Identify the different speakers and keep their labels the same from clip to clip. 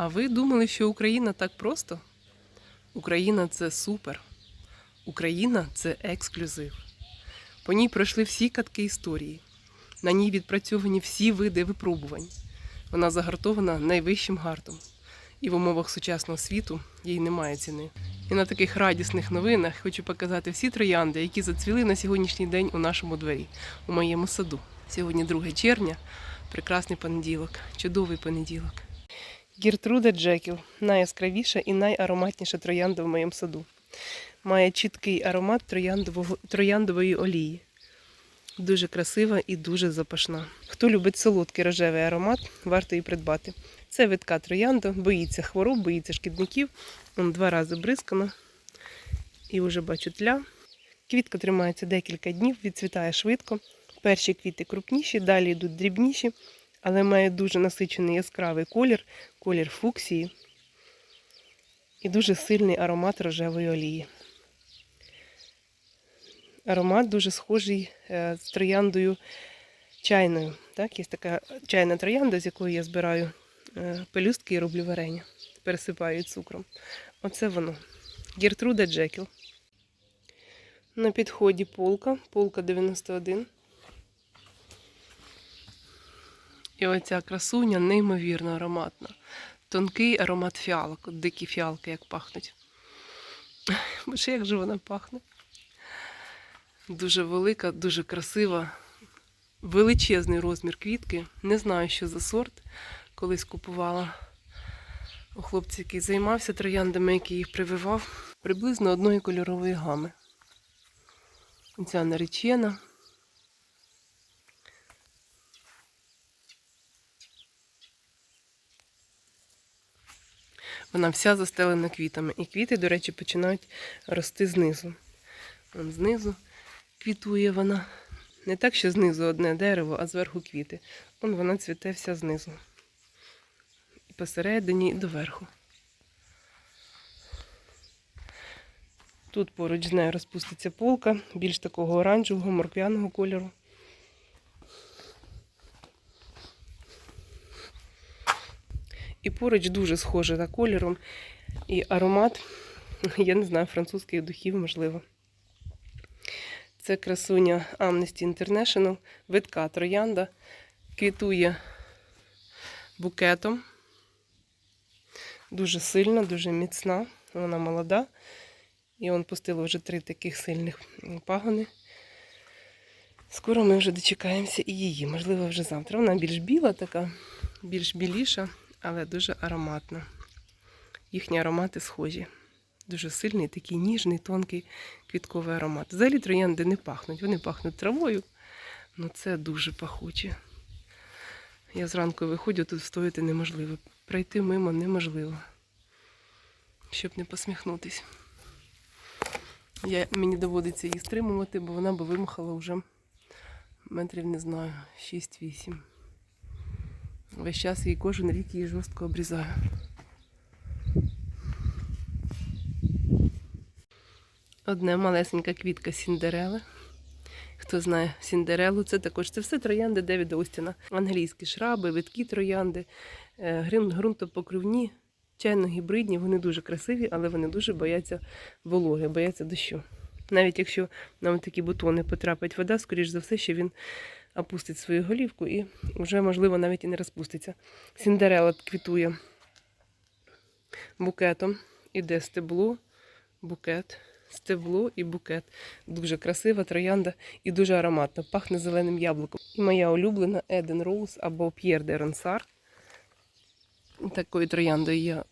Speaker 1: А ви думали, що Україна так просто? Україна це супер. Україна це ексклюзив. По ній пройшли всі катки історії. На ній відпрацьовані всі види випробувань. Вона загартована найвищим гартом. І в умовах сучасного світу їй немає ціни. І на таких радісних новинах хочу показати всі троянди, які зацвіли на сьогоднішній день у нашому дворі, у моєму саду. Сьогодні 2 червня, прекрасний понеділок, чудовий понеділок. Гіртруда Джекіл найяскравіша і найароматніша троянда в моєму саду. Має чіткий аромат трояндової олії. Дуже красива і дуже запашна. Хто любить солодкий рожевий аромат, варто її придбати. Це витка троянда, боїться хвороб, боїться шкідників. Он два рази бризкано. І вже бачу тля. Квітка тримається декілька днів, відцвітає швидко. Перші квіти крупніші, далі йдуть дрібніші, але має дуже насичений яскравий колір, колір фуксії і дуже сильний аромат рожевої олії. Аромат дуже схожий е, з трояндою чайною. Так? Є така чайна троянда, з якої я збираю е, пелюстки і роблю варення. Пересипаю цукром. Оце воно. Гертруда Джекіл. На підході полка, полка 91. І оця красуня неймовірно ароматна. Тонкий аромат фіалок, дикі фіалки, як пахнуть. Боже, як же вона пахне. Дуже велика, дуже красива, величезний розмір квітки. Не знаю, що за сорт. Колись купувала у хлопця, який займався трояндами, який їх прививав, приблизно одної кольорової гами. Ця наречена. Вона вся застелена квітами. І квіти, до речі, починають рости знизу. Вон знизу квітує вона. Не так, що знизу одне дерево, а зверху квіти. Вон вона цвіте вся знизу. І посередині, і доверху. Тут поруч з нею розпуститься полка, більш такого оранжевого, морквяного кольору. І поруч дуже схоже за кольором. І аромат, я не знаю, французьких духів, можливо. Це красуня Amnesty International, витка троянда, квітує букетом. Дуже сильна, дуже міцна. Вона молода. І он пустила вже три таких сильних пагони. Скоро ми вже дочекаємося і її. Можливо, вже завтра. Вона більш біла така, більш біліша, але дуже ароматна. Їхні аромати схожі. Дуже сильний, такий ніжний, тонкий квітковий аромат. Взагалі троянди не пахнуть, вони пахнуть травою, але це дуже пахуче. Я зранку виходжу, тут стояти неможливо. Пройти мимо неможливо, щоб не посміхнутись. Я, мені доводиться її стримувати, бо вона би вимахала вже метрів, не знаю, 6-8. Весь час її кожен рік її жорстко обрізаю. Одна малесенька квітка Сіндерели. Хто знає Сіндерелу, це також це все троянди Девіда Остіна. Англійські шраби, виткі троянди, е, грин- чайно-гібридні. Вони дуже красиві, але вони дуже бояться вологи, бояться дощу. Навіть якщо на такі бутони потрапить вода, скоріш за все, що він опустить свою голівку і вже, можливо, навіть і не розпуститься. Сіндерела квітує букетом. Іде стебло, букет, стебло і букет. Дуже красива троянда і дуже ароматна. Пахне зеленим яблуком. І моя улюблена Еден Роуз або П'єр де Ронсар. Такою трояндою я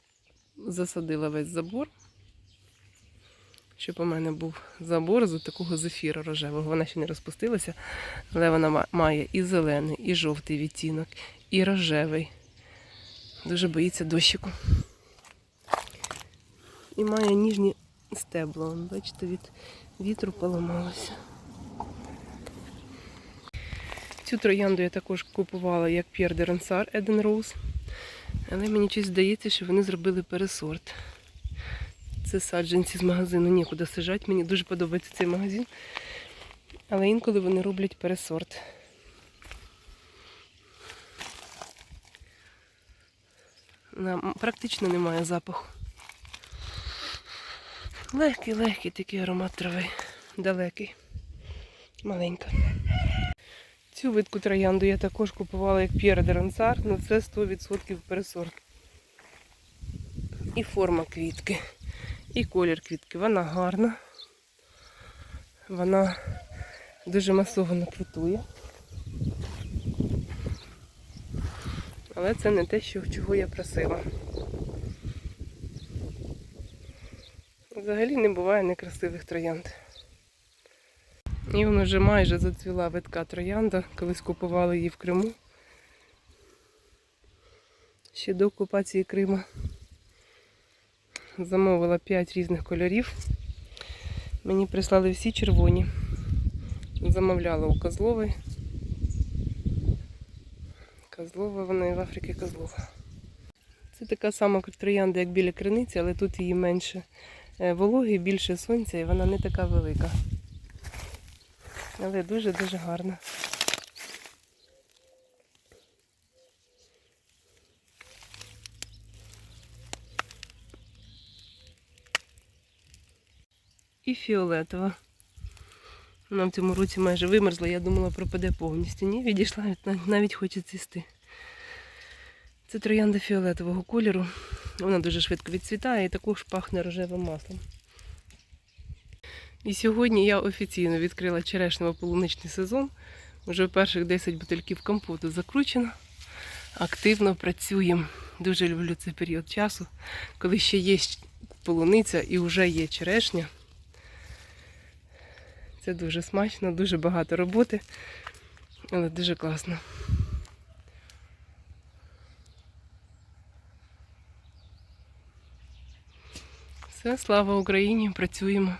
Speaker 1: засадила весь забор. Щоб у мене був забор з такого зефіра рожевого. Вона ще не розпустилася, але вона має і зелений, і жовтий відтінок, і рожевий. Дуже боїться дощику. І має ніжні стебла. Бачите, від вітру поламалося. Цю троянду я також купувала як П'єр де Ронсар Еден Роуз. Але мені щось здається, що вони зробили пересорт. Це саджанці з магазину. Нікуди сажать. Мені дуже подобається цей магазин. Але інколи вони роблять пересорт. Вона практично немає запаху. Легкий, легкий такий аромат трави. Далекий. Маленька. Цю видку троянду я також купувала як П'єра де Рансар, але це 100% пересорт. І форма квітки, і колір квітки. Вона гарна. Вона дуже масово квітує. Але це не те, що, чого я просила. Взагалі не буває некрасивих троянд. І вона вже майже зацвіла витка троянда, колись купували її в Криму. Ще до окупації Криму. Замовила 5 різних кольорів. Мені прислали всі червоні. Замовляла у Козлової. Козлова, вона і в Африці Козлова. Це така сама троянда, як біля криниці, але тут її менше е, вологи, більше сонця і вона не така велика. Але дуже-дуже гарна. І фіолетова. Вона в цьому році майже вимерзла, я думала, пропаде повністю. Ні, відійшла, навіть- хоче цвісти. Це троянда фіолетового кольору. Вона дуже швидко відцвітає і також пахне рожевим маслом. І сьогодні я офіційно відкрила черешнево-полуничний сезон. Уже перших 10 бутильків компоту закручено. Активно працюємо. Дуже люблю цей період часу, коли ще є полуниця і вже є черешня. Це дуже смачно, дуже багато роботи, але дуже класно. Все, слава Україні, працюємо.